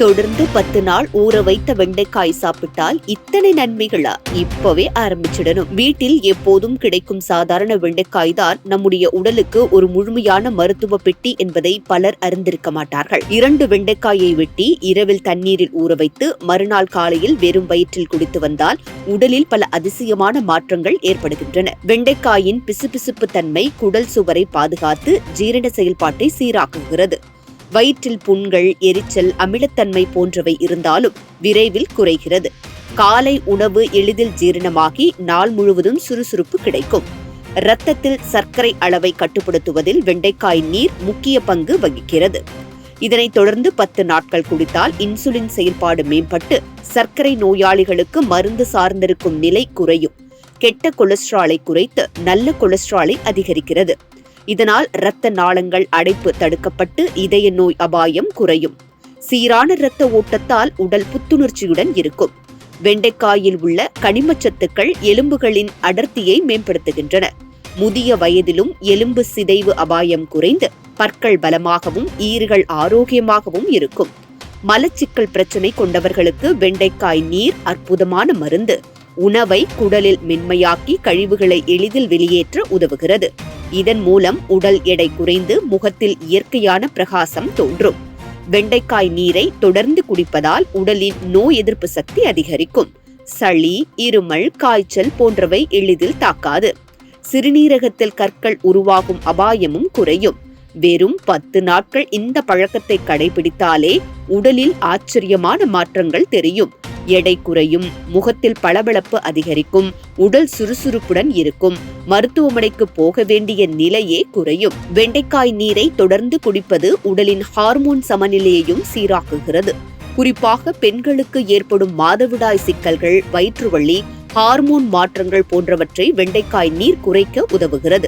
தொடர்ந்து பத்து நாள் ஊற வைத்த வெண்டைக்காய் சாப்பிட்டால் இத்தனை நன்மைகளா? இப்பவே ஆரம்பிச்சிடணும். வீட்டில் எப்போதும் கிடைக்கும் சாதாரண வெண்டைக்காய் தான் நம்முடைய உடலுக்கு ஒரு முழுமையான மருத்துவ பெட்டி என்பதை பலர் அறிந்திருக்க மாட்டார்கள். இரண்டு வெண்டைக்காயை வெட்டி இரவில் தண்ணீரில் ஊற வைத்து மறுநாள் காலையில் வெறும் வயிற்றில் குடித்து வந்தால் உடலில் பல அதிசயமான மாற்றங்கள் ஏற்படுகின்றன. வெண்டைக்காயின் பிசுபிசுப்பு தன்மை குடல் சுவரை பாதுகாத்து ஜீரண செயல்பாட்டை சீராக்குகிறது. வயிற்றில் புண்கள் எரிச்சல் அமிலத்தன்மை போன்றவை இருந்தாலும் விரைவில் குறைகிறது. காலை உணவு எளிதில் ஜீரணமாகி நாள் முழுவதும் சுறுசுறுப்பு கிடைக்கும். இரத்தத்தில் சர்க்கரை அளவை கட்டுப்படுத்துவதில் வெண்டைக்காய் நீர் முக்கிய பங்கு வகிக்கிறது. இதனைத் தொடர்ந்து பத்து நாட்கள் குடித்தால் இன்சுலின் செயல்பாடு மேம்பட்டு சர்க்கரை நோயாளிகளுக்கு மருந்து சார்ந்திருக்கும் நிலை குறையும். கெட்ட கொலஸ்ட்ராலை குறைத்து நல்ல கொலஸ்ட்ராலை அதிகரிக்கிறது. இதனால் இரத்த நாளங்கள் அடைப்பு தடுக்கப்பட்டு இதய நோய் அபாயம் குறையும். சீரான இரத்த ஓட்டத்தால் உடல் புத்துணர்ச்சியுடன் இருக்கும். வெண்டைக்காயில் உள்ள கனிமச்சத்துக்கள் எலும்புகளின் அடர்த்தியை மேம்படுத்துகின்றன. முதிய வயதிலும் எலும்பு சிதைவு அபாயம் குறைந்து பற்கள் பலமாகவும் ஈறுகள் ஆரோக்கியமாகவும் இருக்கும். மலச்சிக்கல் பிரச்சனை கொண்டவர்களுக்கு வெண்டைக்காய் நீர் அற்புதமான மருந்து. உணவை குடலில் மென்மையாக்கி கழிவுகளை எளிதில் வெளியேற்ற உதவுகிறது. இதன் மூலம் உடல் எடை குறைந்து முகத்தில் இயற்கையான பிரகாசம் தோன்றும். வெண்டைக்காய் நீரை தொடர்ந்து குடிப்பதால் உடலின் நோய் எதிர்ப்பு சக்தி அதிகரிக்கும். சளி இருமல் காய்ச்சல் போன்றவை எளிதில் தாக்காது. சிறுநீரகத்தில் கற்கள் உருவாகும் அபாயமும் குறையும். வெறும் பத்து நாட்கள் இந்த பழக்கத்தை கடைபிடித்தாலே உடலில் ஆச்சரியமான மாற்றங்கள் தெரியும். எடை குறையும் முகத்தில் பளபளப்பு அதிகரிக்கும் உடல் சுறுசுறுப்புடன் இருக்கும் மருத்துவமனைக்கு போக வேண்டிய நிலையே குறையும். வெண்டைக்காய் நீரை தொடர்ந்து குடிப்பது உடலின் ஹார்மோன் சமநிலையையும் சீராக்குகிறது. குறிப்பாக பெண்களுக்கு ஏற்படும் மாதவிடாய் சிக்கல்கள் வயிற்றுவள்ளி ஹார்மோன் மாற்றங்கள் போன்றவற்றை வெண்டைக்காய் நீர் குறைக்க உதவுகிறது.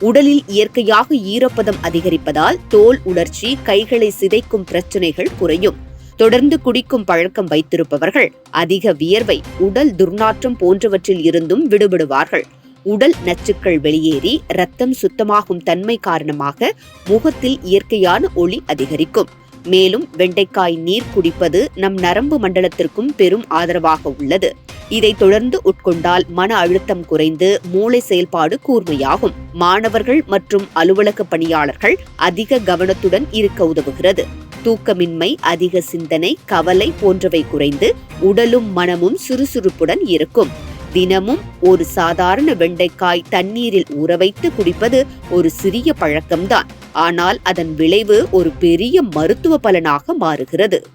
உடலில் இயற்கையாக ஈரப்பதம் அதிகரிப்பதால் தோல் உணர்ச்சி கைகளை சிதைக்கும் பிரச்சனைகள் குறையும். தொடர்ந்து குடிக்கும் பழக்கம் வைத்திருப்பவர்கள் அதிக வியர்வை உடல் துர்நாற்றம் போன்றவற்றில் இருந்தும் விடுபடுவார்கள். உடல் நச்சுக்கள் வெளியேறி ரத்தம் சுத்தமாகும் தன்மை காரணமாக முகத்தில் இயற்கையான ஒளி அதிகரிக்கும். மேலும் வெண்டைக்காய் நீர் குடிப்பது நம் நரம்பு மண்டலத்திற்கும் பெரும் ஆதரவாக உள்ளது. இதை தொடர்ந்து உட்கொண்டால் மன அழுத்தம் குறைந்து மூளை செயல்பாடு கூர்மையாகும். மாணவர்கள் மற்றும் அலுவலக பணியாளர்கள் அதிக கவனத்துடன் இருக்க உதவுகிறது. தூக்கமின்மை அதிக சிந்தனை கவலை போன்றவை குறைந்து உடலும் மனமும் சுறுசுறுப்புடன் இருக்கும். தினமும் ஒரு சாதாரண வெண்டைக்காய் தண்ணீரில் ஊற வைத்து குடிப்பது ஒரு சிறிய பழக்கம்தான். ஆனால் அதன் விளைவு ஒரு பெரிய மருத்துவ பலனாக மாறுகிறது.